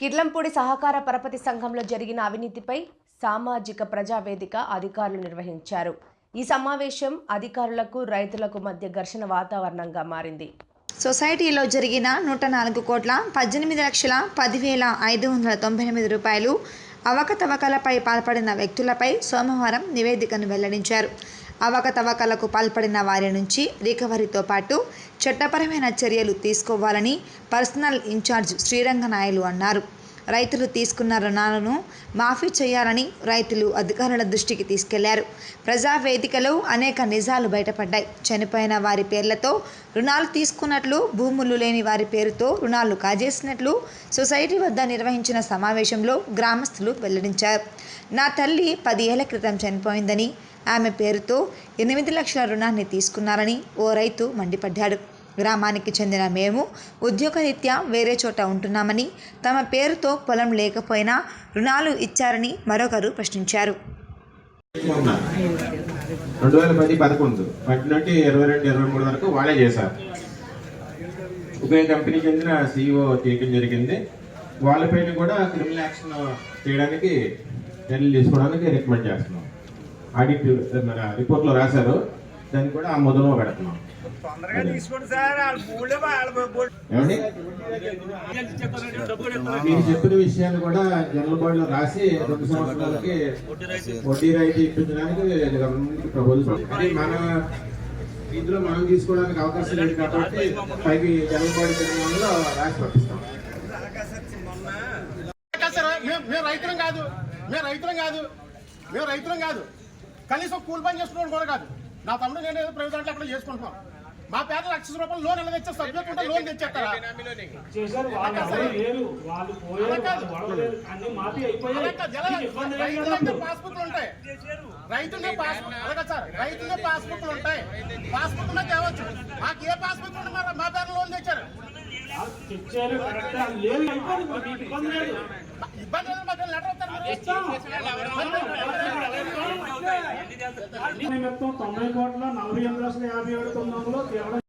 కిర్లంపూడి సహకార పరపతి సంఘంలో జరిగిన అవినీతిపై సామాజిక ప్రజావేదిక అధికారులు నిర్వహించారు. ఈ సమావేశం అధికారులకు రైతులకు మధ్య ఘర్షణ వాతావరణంగా మారింది. సొసైటీలో జరిగిన నూట నాలుగు కోట్ల పద్దెనిమిది లక్షల పదివేల ఐదు వందల తొంభై ఎనిమిది రూపాయలు అవకతవకలపై పాల్పడిన వ్యక్తులపై సోమవారం నివేదికను వెల్లడించారు. అవకతవకలకు పాల్పడిన వారి నుంచి రికవరీతో పాటు చట్టపరమైన చర్యలు తీసుకోవాలని పర్సనల్ ఇన్ఛార్జ్ శ్రీరంగనాయలు అన్నారు. రైతులు తీసుకున్న రుణాలను మాఫీ చేయాలని రైతులు అధికారుల దృష్టికి తీసుకెళ్ళారు. ప్రజావేదికలో అనేక నిజాలు బయటపడ్డాయి. చనిపోయిన వారి పేర్లతో రుణాలు తీసుకున్నట్లు భూములు లేని వారి పేరుతో రుణాలు కాజేసినట్లు సొసైటీ వద్ద నిర్వహించిన సమావేశంలో గ్రామస్తులు వెల్లడించారు. నా తల్లి పది ఏళ్ళ క్రితం చనిపోయిందని ఆమె పేరుతో ఎనిమిది లక్షల రుణాన్ని తీసుకున్నారని ఓ రైతు మండిపడ్డాడు. గ్రామానికి చెందిన మేము ఉద్యోగరీత్యా వేరే చోట ఉంటున్నామని తమ పేరుతో పొలం లేకపోయినా రుణాలు ఇచ్చారని మరొకరు ప్రశ్నించారు. రెండు వేల పది పదకొండు పది నుండి ఇరవై రెండు ఇరవై మూడు వరకు వాళ్ళే చేశారు. ఉభయ కంపెనీ చెందిన సీఈఓ చేయడం జరిగింది. వాళ్ళపైన కూడా క్రిమినల్ యాక్షన్ చేయడానికి చర్యలు తీసుకోవడానికి రికమెండ్ చేస్తున్నాం. ఆడిట్ మన రిపోర్ట్లో రాశారు. దాన్ని కూడా ఆ మొదలు పెడుతున్నాం మీరు చెప్పిన విషయాన్ని కూడా జనరల్ బాడీలో రాసి రెండు సంవత్సరాలకి వడ్డీ రాయితీ ఇప్పించడానికి గవర్నమెంట్ ప్రపోజల్ అది మన ఇందులో మనం తీసుకోవడానికి అవకాశం లేదు కాబట్టి పైకి జనరల్ బాడీ తీర్మానంలో రాసి పంపిస్తాం. మేము మేము రైతులం కాదు మేము రైతులం కాదు మేము రైతులం కాదు. కనీసం కూలి పని చేసుకున్నాడు కూడా కాదు. నా తమ్ముడు నేను ఏదో ప్రైవేట్ దాంట్లో అక్కడ చేసుకుంటున్నాం. మా పేద లక్ష రూపాయలు లోన్ ఎలా తెచ్చే సబ్జెక్ట్ ఉంటే లోన్ తెచ్చేస్తారా? పాస్బుక్లు ఉంటాయి. రైతులే పాస్బుక్ అలాగే సార్. రైతులే పాస్బుక్లు ఉంటాయి. పాస్బుక్ ఉన్న తేవచ్చు. మాకు ఏ పాస్బుక్ ఉంటే మరి మా పేద లోన్ తెచ్చారు. ఇబ్బంది లేదు. మాకు లెటర్ వస్తారు. నిమిత్తం తొంభై కోట్ల నలభై ఎనిమిది లక్షల యాభై ఏడు తొమ్మిది వందలు తీవ్ర